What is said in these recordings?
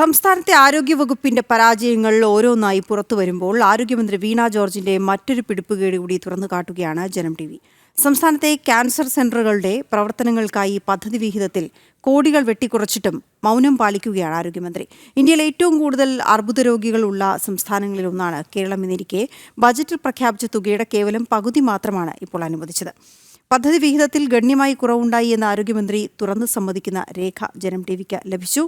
സംസ്ഥാനത്തെ ആരോഗ്യവകുപ്പിന്റെ പരാജയങ്ങൾ ഓരോന്നായി പുറത്തു വരുമ്പോൾ ആരോഗ്യമന്ത്രി വീണ ജോർജിന്റെ മറ്റൊരു പിടിപ്പുകേട് കൂടി തുറന്നു കാട്ടുകയാണ് ജനം ടി വി. സംസ്ഥാനത്തെ ക്യാൻസർ സെന്ററുകളുടെ പ്രവർത്തനങ്ങൾക്കായി പദ്ധതി വിഹിതത്തിൽ കോടികൾ വെട്ടിക്കുറച്ചിട്ടും മൗനം പാലിക്കുകയാണ് ആരോഗ്യമന്ത്രി. ഇന്ത്യയിൽ ഏറ്റവും കൂടുതൽ അർബുദ രോഗികളുള്ള സംസ്ഥാനങ്ങളിലൊന്നാണ് കേരളം എന്നിരിക്കെ ബജറ്റിൽ പ്രഖ്യാപിച്ച തുകയുടെ കേവലം പകുതി മാത്രമാണ് ഇപ്പോൾ അനുവദിച്ചത്. പദ്ധതി വിഹിതത്തിൽ ഗണ്യമായി കുറവുണ്ടായി എന്ന് ആരോഗ്യമന്ത്രി തുറന്നു സമ്മതിക്കുന്ന രേഖ ജനം ടി വിക്ക് ലഭിച്ചു.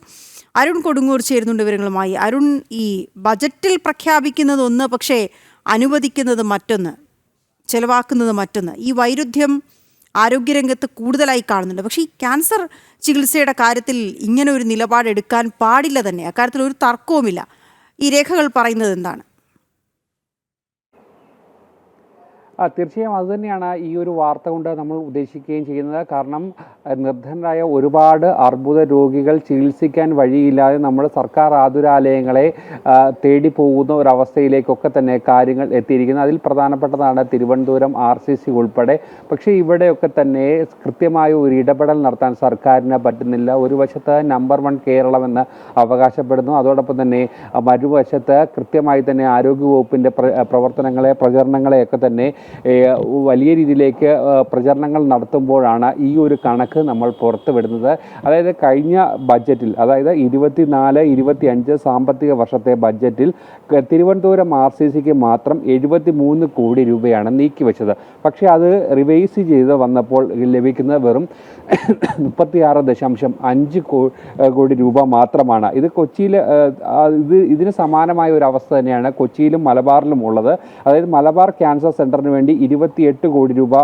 അരുൺ കൊടുങ്ങൂർ ചേരുന്നുണ്ട് വിവരങ്ങളുമായി. അരുൺ ഈ ബജറ്റിൽ പ്രഖ്യാപിക്കുന്നത് ഒന്ന് പക്ഷേ അനുവദിക്കുന്നത് മറ്റൊന്ന് ചെലവാക്കുന്നത് മറ്റൊന്ന്. ഈ വൈരുദ്ധ്യം ആരോഗ്യരംഗത്ത് കൂടുതലായി കാണുന്നുണ്ട്. പക്ഷേ ഈ ക്യാൻസർ ചികിത്സയുടെ കാര്യത്തിൽ ഇങ്ങനെ ഒരു നിലപാടെടുക്കാൻ പാടില്ല തന്നെ. അക്കാര്യത്തിൽ ഒരു തർക്കവുമില്ല. ഈ രേഖകൾ പറയുന്നത് എന്താണ്? തീർച്ചയായും അതുതന്നെയാണ് ഈ ഒരു വാർത്ത കൊണ്ട് നമ്മൾ ഉദ്ദേശിക്കുകയും ചെയ്യുന്നത്. കാരണം നിർദ്ധനരായ ഒരുപാട് അർബുദ രോഗികൾ ചികിത്സിക്കാൻ വഴിയില്ലാതെ നമ്മൾ സർക്കാർ ആതുരാലയങ്ങളെ തേടി പോകുന്ന ഒരവസ്ഥയിലേക്കൊക്കെ തന്നെ കാര്യങ്ങൾ എത്തിയിരിക്കുന്നത് അതിൽ പ്രധാനപ്പെട്ടതാണ് തിരുവനന്തപുരം ആർ സി സി ഉൾപ്പെടെ. പക്ഷേ ഇവിടെയൊക്കെ തന്നെ കൃത്യമായ ഒരു ഇടപെടൽ നടത്താൻ സർക്കാരിന് പറ്റുന്നില്ല. ഒരു വശത്ത് നമ്പർ വൺ കേരളമെന്ന് അവകാശപ്പെടുന്നു. അതോടൊപ്പം തന്നെ മറുവശത്ത് കൃത്യമായി തന്നെ ആരോഗ്യവകുപ്പിന്റെ പ്ര പ്രവർത്തനങ്ങളെ പ്രചരണങ്ങളെയൊക്കെ തന്നെ വലിയ രീതിയിലേക്ക് പ്രചരണങ്ങൾ നടത്തുമ്പോഴാണ് ഈ ഒരു കണക്ക് നമ്മൾ പുറത്തുവിടുന്നത്. അതായത് കഴിഞ്ഞ ബഡ്ജറ്റിൽ അതായത് ഇരുപത്തി നാല് ഇരുപത്തി അഞ്ച് സാമ്പത്തിക വർഷത്തെ ബഡ്ജറ്റിൽ തിരുവനന്തപുരം ആർ സി സിക്ക് മാത്രം എഴുപത്തി മൂന്ന് കോടി രൂപയാണ് നീക്കിവെച്ചത്. പക്ഷേ അത് റിവൈസ് ചെയ്ത് വന്നപ്പോൾ ലഭിക്കുന്നത് വെറും മുപ്പത്തിയാറ് ദശാംശം അഞ്ച് കോടി രൂപ മാത്രമാണ്. ഇത് കൊച്ചിയിൽ ഇത് ഇതിന് സമാനമായ ഒരു അവസ്ഥ തന്നെയാണ് കൊച്ചിയിലും മലബാറിലും ഉള്ളത്. അതായത് മലബാർ ക്യാൻസർ സെന്ററിന് വേണ്ടി ഇരുപത്തിയെട്ട് കോടി രൂപ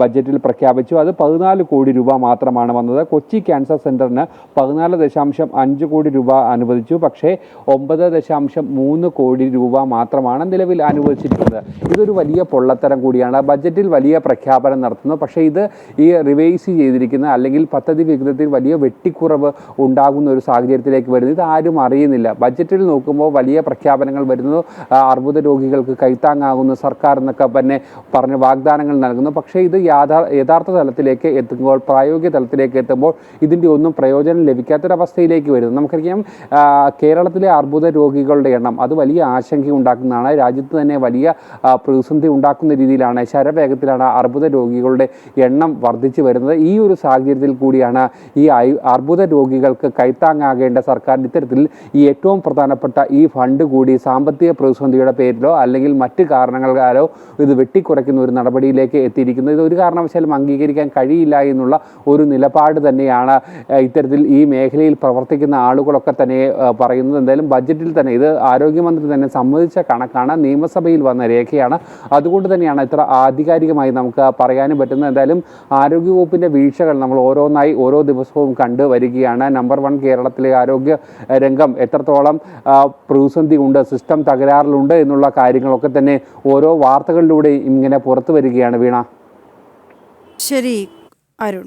ബജറ്റിൽ പ്രഖ്യാപിച്ചു. അത് പതിനാല് കോടി രൂപ മാത്രമാണ് വന്നത്. കൊച്ചി ക്യാൻസർ സെന്ററിന് പതിനാല് ദശാംശം അഞ്ച് കോടി രൂപ അനുവദിച്ചു. പക്ഷേ ഒമ്പത് ദശാംശം മൂന്ന് കോടി രൂപ മാത്രമാണ് നിലവിൽ അനുവദിച്ചിട്ടുള്ളത്. ഇതൊരു വലിയ പൊള്ളത്തരം കൂടിയാണ്. ബജറ്റിൽ വലിയ പ്രഖ്യാപനം നടത്തുന്നു. പക്ഷേ ഇത് ഈ റിവൈസ് ചെയ്തിരിക്കുന്ന അല്ലെങ്കിൽ പദ്ധതി വിഹിതത്തിൽ വലിയ വെട്ടിക്കുറവ് ഉണ്ടാകുന്ന ഒരു സാഹചര്യത്തിലേക്ക് വരുന്നത് ഇത് ആരും അറിയുന്നില്ല. ബജറ്റിൽ നോക്കുമ്പോൾ വലിയ പ്രഖ്യാപനങ്ങൾ വരുന്നു. അർബുദ രോഗികൾക്ക് കൈത്താങ്ങാകുന്ന സർക്കാർ എന്നൊക്കെ തന്നെ പറഞ്ഞ് വാഗ്ദാനങ്ങൾ നൽകുന്നു. പക്ഷേ ഇത് യാഥാ യഥാർത്ഥ തലത്തിലേക്ക് എത്തുമ്പോൾ പ്രായോഗിക തലത്തിലേക്ക് എത്തുമ്പോൾ ഇതിന്റെ ഒന്നും പ്രയോജനം ലഭിക്കാത്തൊരവസ്ഥയിലേക്ക് വരുന്നു. നമുക്കറിയാം കേരളത്തിലെ അർബുദ രോഗികളുടെ എണ്ണം അത് വലിയ ആശങ്ക ഉണ്ടാക്കുന്നതാണ്. രാജ്യത്ത് തന്നെ വലിയ പ്രതിസന്ധി ഉണ്ടാക്കുന്ന രീതിയിലാണ് ശരവേഗത്തിലാണ് അർബുദ രോഗികളുടെ എണ്ണം വർദ്ധിച്ചു വരുന്നത്. ഈ ഒരു സാഹചര്യത്തിൽ കൂടിയാണ് ഈ അർബുദ രോഗികൾക്ക് കൈത്താങ്ങാകേണ്ട സർക്കാർ ഇത്തരത്തിൽ ഈ ഏറ്റവും പ്രധാനപ്പെട്ട ഈ ഫണ്ട് കൂടി സാമ്പത്തിക പ്രതിസന്ധിയുടെ പേരിലോ അല്ലെങ്കിൽ മറ്റ് കാരണങ്ങളാലോ ഇത് വെട്ടിക്കുറയ്ക്കുന്ന ഒരു നടപടിയിലേക്ക് എത്തിയിരിക്കുന്നത്. ഇത് ഒരു കാരണവശാലും അംഗീകരിക്കാൻ കഴിയില്ല എന്നുള്ള ഒരു നിലപാട് തന്നെയാണ് ഇത്തരത്തിൽ ഈ മേഖലയിൽ പ്രവർത്തിക്കുന്ന ആളുകളൊക്കെ തന്നെ പറയുന്നത്. എന്തായാലും ബജറ്റിൽ തന്നെ ഇത് ആരോഗ്യമന്ത്രി തന്നെ സമ്മതിച്ച കണക്കാണ്. നിയമസഭയിൽ വന്ന രേഖയാണ്. അതുകൊണ്ട് തന്നെയാണ് ഇത്ര ആധികാരികമായി നമുക്ക് പറയാനും പറ്റുന്നത്. എന്തായാലും ആരോഗ്യവകുപ്പിന്റെ വീഴ്ചകൾ നമ്മൾ ഓരോന്നായി ഓരോ ദിവസവും കണ്ടു വരികയാണ്. നമ്പർ വൺ കേരളത്തിലെ ആരോഗ്യ രംഗം എത്രത്തോളം പ്രതിസന്ധി ഉണ്ട് സിസ്റ്റം തകരാറിലുണ്ട് എന്നുള്ള കാര്യങ്ങളൊക്കെ തന്നെ ഓരോ വാർത്തകളിലൂടെ ഇങ്ങനെ പുറത്തു വരികയാണ് വീണ. ശരി അരുൺ.